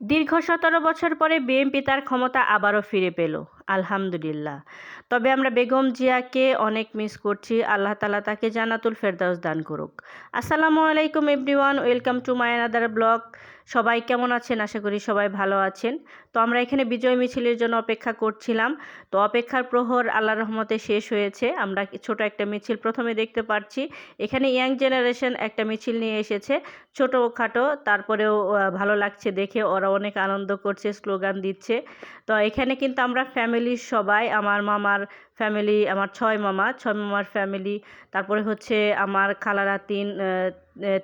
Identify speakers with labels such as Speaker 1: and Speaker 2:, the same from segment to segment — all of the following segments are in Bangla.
Speaker 1: দীর্ঘ সতেরো বছর পরে বিএনপি তার ক্ষমতা আবারও ফিরে পেল। আলহামদুলিল্লাহ। তবে আমরা বেগম জিয়াকে অনেক মিস করছি। আল্লাহ তালা তাকে জানাতুল ফেরদাউস দান করুক। আসসালামু আলাইকুম everyone, welcome to my another blog. সবাই কেমন আছেন? আশা করি সবাই ভালো আছেন। তো আমরা এখানে বিজয় মিছিলের জন্য অপেক্ষা করছিলাম। তো অপেক্ষার প্রহর আল্লাহ রহমতে শেষ হয়েছে। আমরা ছোট একটা মিছিল প্রথমে দেখতে পাচ্ছি এখানে ইয়াং জেনারেশন একটা মিছিল নিয়ে এসেছে। ছোটো খাটো, তারপরেও ভালো লাগছে দেখে। ওরা অনেক আনন্দ করছে, স্লোগান দিচ্ছে। তো এখানে কিন্তু আমরা ফ্যামিলির সবাই, আমার মামার ফ্যামিলি আমার ছয় মামা, ছয় মামার ফ্যামিলি তারপরে হচ্ছে আমার খালারা তিন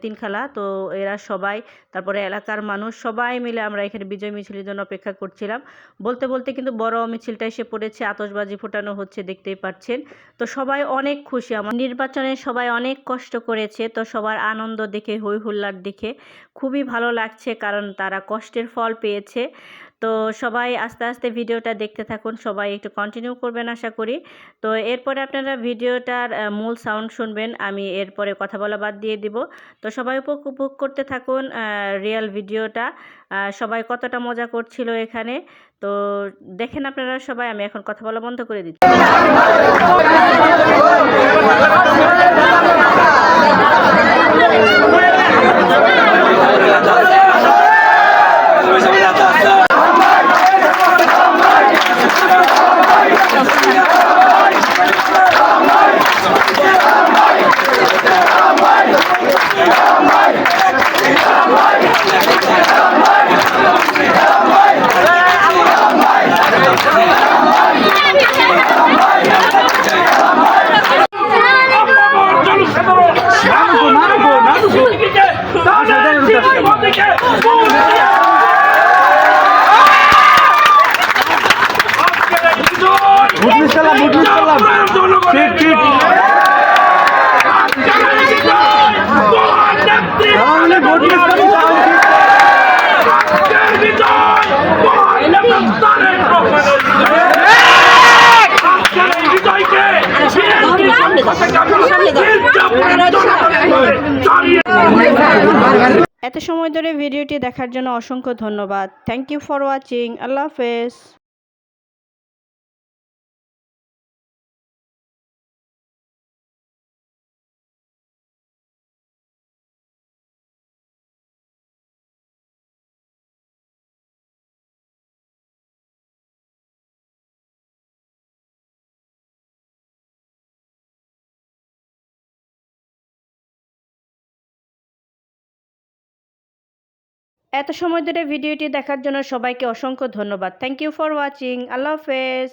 Speaker 1: তিন খালা, তো এরা সবাই, তারপরে এলাকার মানুষ, সবাই মিলে আমরা এখানে বিজয় মিছিলের জন্য অপেক্ষা করছিলাম। বলতে বলতে কিন্তু বড় মিছিলটা এসে পড়েছে, আতশবাজি ফোটানো হচ্ছে, দেখতেই পাচ্ছেন। তো সবাই অনেক খুশি, আমার নির্বাচনে সবাই অনেক কষ্ট করেছে, তো সবার আনন্দ দেখে, হই হুল্লার দেখে, খুবই ভালো লাগছে, কারণ তারা কষ্টের ফল পেয়েছে। তো সবাই আস্তে আস্তে ভিডিওটা দেখতে থাকুন, সবাই একটু কন্টিনিউ করবেন আশা করি। তো এরপরে আপনারা ভিডিওটার মূল সাউন্ড শুনবেন, আমি এরপরে কথা বলা বাদ দিয়ে দিব। তো সবাই উপভোগ করতে থাকুন রিয়েল ভিডিওটা। সবাই কতটা মজা করছিল এখানে। তো দেখেন আপনারা সবাই, আমি এখন কথা বলা বন্ধ করে দিচ্ছি।
Speaker 2: সালাম মুসলিম সালাম
Speaker 1: এত সময় ধরে ভিডিওটি দেখার জন্য অসংখ্য ধন্যবাদ। থ্যাংক ইউ ফর ওয়াচিং আল্লাহ হাফেজ। এত সময় ধরে ভিডিওটি দেখার জন্য সবাইকে অসংখ্য ধন্যবাদ। থ্যাংক ইউ ফর ওয়াচিং আল্লাহ হাফেজ।